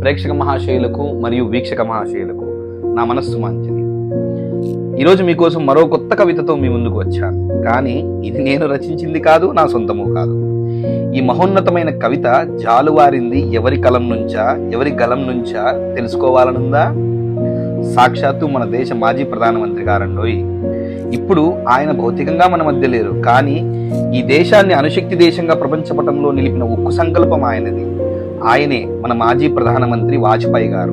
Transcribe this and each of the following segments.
ప్రేక్షక మహాశయులకు మరియు వీక్షక మహాశయులకు నా మనస్సు మంచిది. ఈరోజు మీకోసం మరో కొత్త కవితతో మీ ముందుకు వచ్చాను. కానీ ఇది నేను రచించింది కాదు నా సొంతము కాదు. ఈ మహోన్నతమైన కవిత జాలువారింది ఎవరి కలం నుంచా ఎవరి గలం నుంచా తెలుసుకోవాలనుందా? సాక్షాత్తు మన దేశ మాజీ ప్రధానమంత్రి గారండోయ్. ఇప్పుడు ఆయన భౌతికంగా మన మధ్య లేరు కానీ ఈ దేశాన్ని అణుశక్తి దేశంగా ప్రపంచ పటంలో నిలిపిన ఉక్కు సంకల్పం ఆయనది. ఆయనే మన మాజీ ప్రధానమంత్రి వాజ్పేయి గారు.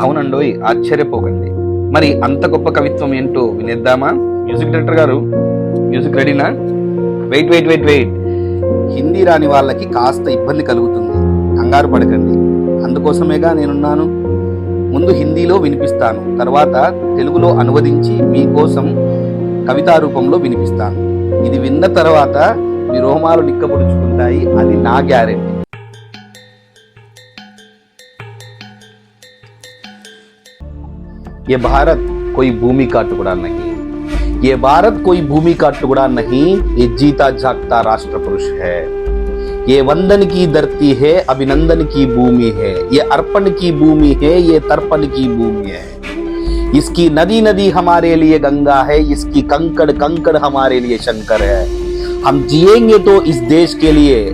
అవునండోయ్ ఆశ్చర్యపోకండి. మరి అంత గొప్ప కవిత్వం ఏంటో వినేద్దామా? మ్యూజిక్ డైరెక్టర్ గారు మ్యూజిక్ రెడీనా? Wait wait wait wait. Hindi రాని వాళ్ళకి కాస్త ఇబ్బంది కలుగుతుంది. కంగారు పడకండి. అందుకోసమేగా నేనున్నాను. ముందు హిందీలో వినిపిస్తాను. తర్వాత తెలుగులో అనువదించి మీకోసం కవితా రూపంలో వినిపిస్తాను. ఇది విన్న తర్వాత మీ రోమాలు నిక్కబొడుచుకుంటాయి. అది నా గ్యారెంటీ. ये भारत कोई भूमि का टुकड़ा नहीं। ये भारत कोई भूमि का टुकड़ा नहीं, ये जीता जागता राष्ट्र पुरुष है। ये वंदन की धरती है, अभिनंदन की भूमि है। ये अर्पण की भूमि है, ये तर्पण की भूमि है। इसकी नदी नदी हमारे लिए गंगा है, इसकी कंकड़ कंकड़ हमारे लिए शंकर है। हम जिएँगे तो इस देश के लिए,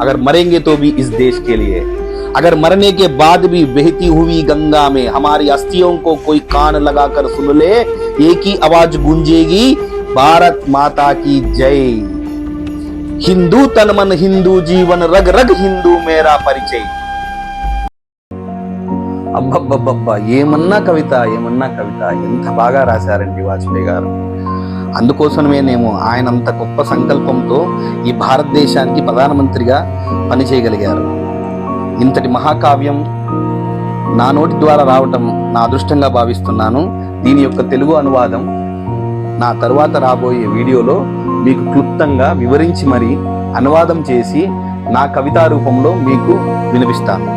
अगर मरेंगे तो भी इस देश के लिए। अगर मरने के बाद भी बहती हुई गंगा में हमारी अस्थियों को कोई कान लगाकर सुन ले एक ही आवाज गूंजेगी भारत माता की जय हिंदू तन मन हिंदू जीवन रग रग हिंदू मेरा परिचय అబ్బబ్బబ్బబ్బా ఏమన్నా కవిత ఏమన్నా కవిత ఎంత బాగా రాశారండి వాజ్పేయి గారు అందుకోసమే నేను ఆయన అంత గొప్ప సంకల్పంతో ఈ భారతదేశానికి ప్రధానమంత్రిగా పనిచేయగలిగారు ఇంతటి మహాకావ్యం నా నోటి ద్వారా రావటం నా అదృష్టంగా భావిస్తున్నాను. దీని యొక్క తెలుగు అనువాదం నా తరువాత రాబోయే వీడియోలో మీకు క్లుప్తంగా వివరించి మరి అనువాదం చేసి నా కవితా రూపంలో మీకు వినిపిస్తాను.